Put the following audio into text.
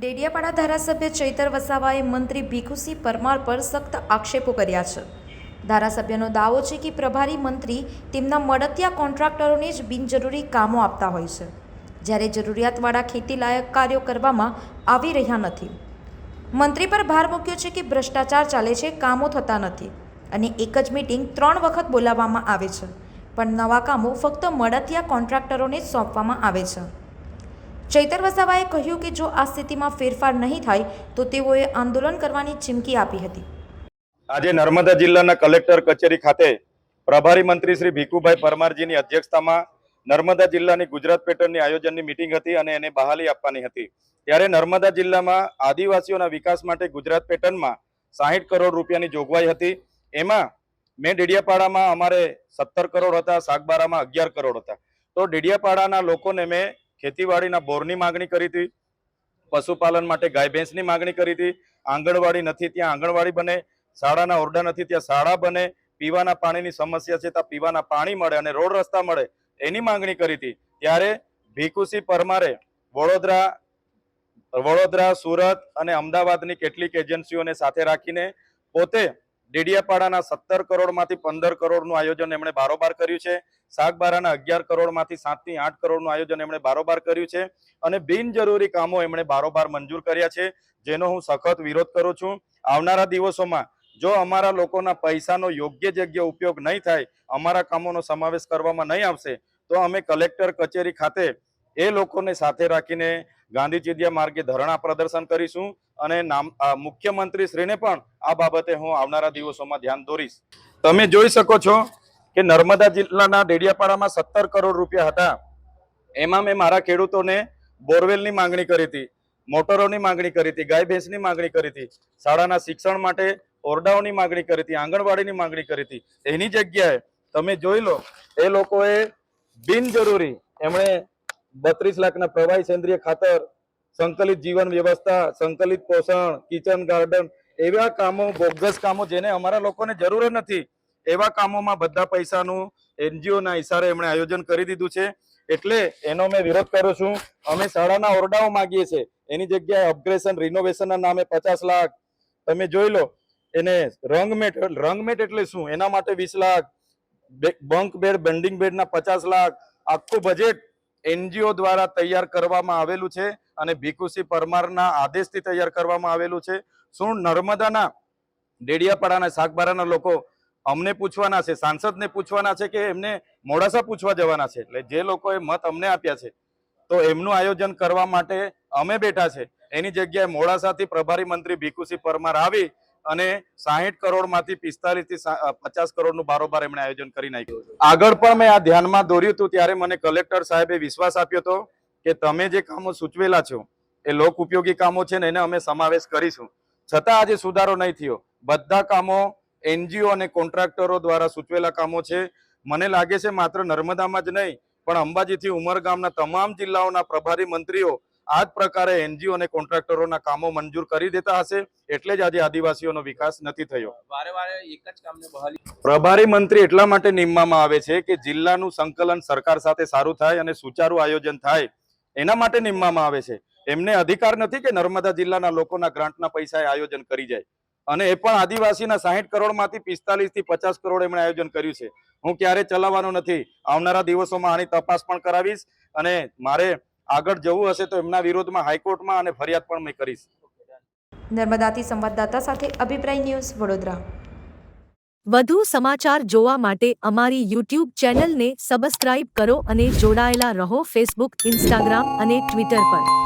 ડેડિયાપાડા ધારાસભ્ય ચૈતર વસાવાએ મંત્રી ભીખુસિંહ પરમાર પર સખ્ત આક્ષેપો કર્યા છે. ધારાસભ્યનો દાવો છે કે પ્રભારી મંત્રી તેમના મળતિયા કોન્ટ્રાક્ટરોને જ બિનજરૂરી કામો આપતા હોય છે. જ્યારે જરૂરિયાતવાળા ખેતીલાયક કાર્યો કરવામાં આવી રહ્યા નથી. મંત્રી પર ભાર મૂક્યો છે કે ભ્રષ્ટાચાર ચાલે છે, કામો થતા નથી અને એક જ મિટિંગ ત્રણ વખત બોલાવવામાં આવે છે. પણ નવા કામો ફક્ત મળતિયા કોન્ટ્રાક્ટરોને જ સોંપવામાં આવે છે. ચૈતર વસાવાએ કહ્યું કે જો આ સ્થિતિમાં ફેરફાર નહીં થાય, તો તેઓએ આંદોલન કરવાની ચીમકી આપી હતી. આજે નર્મદા જિલ્લાના કલેક્ટર કચેરી ખાતે પ્રભારી મંત્રી શ્રી ભીખુભાઈ પરમારજીની અધ્યક્ષતામાં નર્મદા જિલ્લાની ગુજરાત પેટર્નની આયોજનની મિટિંગ હતી અને એને બહાલી આપવાની હતી. ત્યારે નર્મદા જિલ્લામાં આદિવાસીઓના વિકાસ માટે ગુજરાત પેટર્નમાં સાહીઠ કરોડ રૂપિયાની જોગવાઈ હતી. એમાં મેં ડેડિયાપાડામાં અમારે સત્તર કરોડ હતા, સાગબારામાં અગિયાર કરોડ હતા. તો ડેડિયાપાડાના લોકોને મેં ખેતીવાડીના બોરની માગણી કરી હતી, પશુપાલન માટે ગાય ભેંસની માગણી કરી હતી, આંગણવાડી નથી, ત્યાં આંગણવાડી બને, શાળાના ઓરડા નથી, ત્યાં શાળા બને, પીવાના પાણીની સમસ્યા છે, ત્યાં પીવાના પાણી મળે અને રોડ રસ્તા મળે, એની માંગણી કરી હતી. ત્યારે ભીખુસિંહ પરમારે વડોદરા વડોદરા, સુરત અને અમદાવાદની કેટલીક એજન્સીઓને સાથે રાખીને પોતે ડેડિયાપાડાના સત્તર કરોડમાંથી પંદર કરોડનું આયોજન એમણે બારોબાર કર્યું છે. સાગબારાના અગિયાર કરોડમાંથી સાતથી આઠ કરોડનું આયોજન એમણે બારોબાર કર્યું છે અને બિનજરૂરી કામો એમણે બારોબાર મંજૂર કર્યા છે, જેનો હું સખત વિરોધ કરું છું. આવનારા દિવસોમાં જો અમારા લોકોના પૈસાનો યોગ્ય જગ્યા ઉપયોગ નહીં થાય, અમારા કામોનો સમાવેશ કરવામાં નહીં આવશે, તો અમે કલેક્ટર કચેરી ખાતે એ લોકોને સાથે રાખીને ગાંધી ચિંધ્યા માર્ગે ધરણા પ્રદર્શન કરીશું. અને નામ મુખ્યમંત્રી શ્રીને પણ આ બાબતે હું આવનારા દિવસોમાં ધ્યાન દોરીશ. તમે જોઈ શકો છો કે નર્મદા જિલ્લાના ડેડિયાપાડામાં સત્તર કરોડ રૂપિયા હતા. એમાં મેં મારા ખેડૂતોને બોરવેલની માંગણી કરી હતી, મોટરોની માંગણી કરી હતી, ગાય ભેંસની માંગણી કરી હતી, શાળાના શિક્ષણ માટે ઓરડાઓની માંગણી કરી હતી, આંગણવાડીની માંગણી કરી હતી. એની જગ્યાએ તમે જોઈ લો, એ લોકોએ બિનજરૂરી એમણે બત્રીસ લાખના પ્રવાહી સેન્દ્રિય ખાતર સંકલિત જીવન વ્યવસ્થા, સંકલિત પોષણ, કિચન, ગાર્ડન એવા કામો, બોગસ કામો જેને અમારા લોકોને જરૂર નથી. એવા કામોમાં બધા પૈસાનું એનજીઓના ઇશારે એમણે આયોજન કરી દીધું છે. એટલે એનો મેં વિરોધ કરું છું. અમે શાળાના ઓરડાઓ માંગીએ છીએ. એની જગ્યાએ અપગ્રેશન રિનોવેશનના નામે પચાસ લાખ. તમે જોઈ લો, એને રંગમેટ રંગમેટ એટલે શું? એના માટે વીસ લાખ. બંક બેડ બેન્ડિંગ બેડના પચાસ લાખ. આખું બજેટ એનજીઓ દ્વારા તૈયાર કરવામાં આવેલું છે અને ભીખુસિંહ પરમારના આદેશથી તૈયાર કરવામાં આવેલું છે. શું નર્મદાના ડેડિયાપાડાના શાકબારાના લોકો અમને પૂછવાના છે, સાંસદને પૂછવાના છે કે એમને મોડાસા પૂછવા જવાના છે? એટલે જે લોકોએ મત અમને આપ્યા છે, તો એમનું આયોજન કરવા માટે અમે બેઠા છે. એની જગ્યાએ મોડાસાથી પ્રભારી મંત્રી ભીખુસિંહ પરમાર આવી અને સાહીઠ કરોડમાંથી પિસ્તાલીસથી પચાસ કરોડનું બારોબાર એમણે આયોજન કરી નાખ્યું આગળ પણ મેં આ ધ્યાનમાં દોર્યું હતું ત્યારે મને કલેક્ટર સાહેબે વિશ્વાસ આપ્યો હતો કે તમે જે કામો સૂચવેલા છો એ લોક ઉપયોગી કામો છે ને એને અમે સમાવેશ કરીશું. છતાં આજે સુધારો નહીં થયો. બધા કામો એનજીઓ અને કોન્ટ્રાક્ટરો દ્વારા સૂચવેલા કામો છે. મને લાગે છે માત્ર નર્મદામાં જ નહીં, પણ અંબાજીથી ઉમરગામના તમામ જિલ્લાઓના પ્રભારી મંત્રીઓ આ જ પ્રકારે એનજીઓ અને કોન્ટ્રાક્ટરોના કામો મંજૂર કરી દેતા હશે એટલે જ આજે આદિવાસીઓનો વિકાસ નથી થયો. પ્રભારી મંત્રી એટલા માટે નિમવામાં આવે છે કે જિલ્લાનું સંકલન સરકાર સાથે સારું થાય અને સુચારું આયોજન થાય એના માટે નિમવામાં આવે છે. એમને અધિકાર નથી કે નર્મદા જિલ્લાના લોકોના ગ્રાન્ટના પૈસા આયોજન કરી જાય. અને એ પણ આદિવાસીના સાહીઠ કરોડમાંથી પિસ્તાલીસથી પચાસ કરોડ એમણે આયોજન કર્યું છે. હું ક્યારે ચલાવવાનો નથી. આવનારા દિવસોમાં આની તપાસ પણ કરાવીશ અને મારે આગળ જવું હશે તો એમના વિરોધમાં હાઈકોર્ટમાં અને ફરિયાદ પણ મેં કરીશ. નર્મદાથી સંવાદદાતા સાથે અભિપ્રાય ન્યૂઝ વડોદરા. વધુ સમાચાર જોવા માટે અમારી યુટ્યુબ ચેનલને સબસ્ક્રાઇબ કરો અને જોડાયેલા રહો ફેસબુક ઇન્સ્ટાગ્રામ અને ટ્વિટર પર.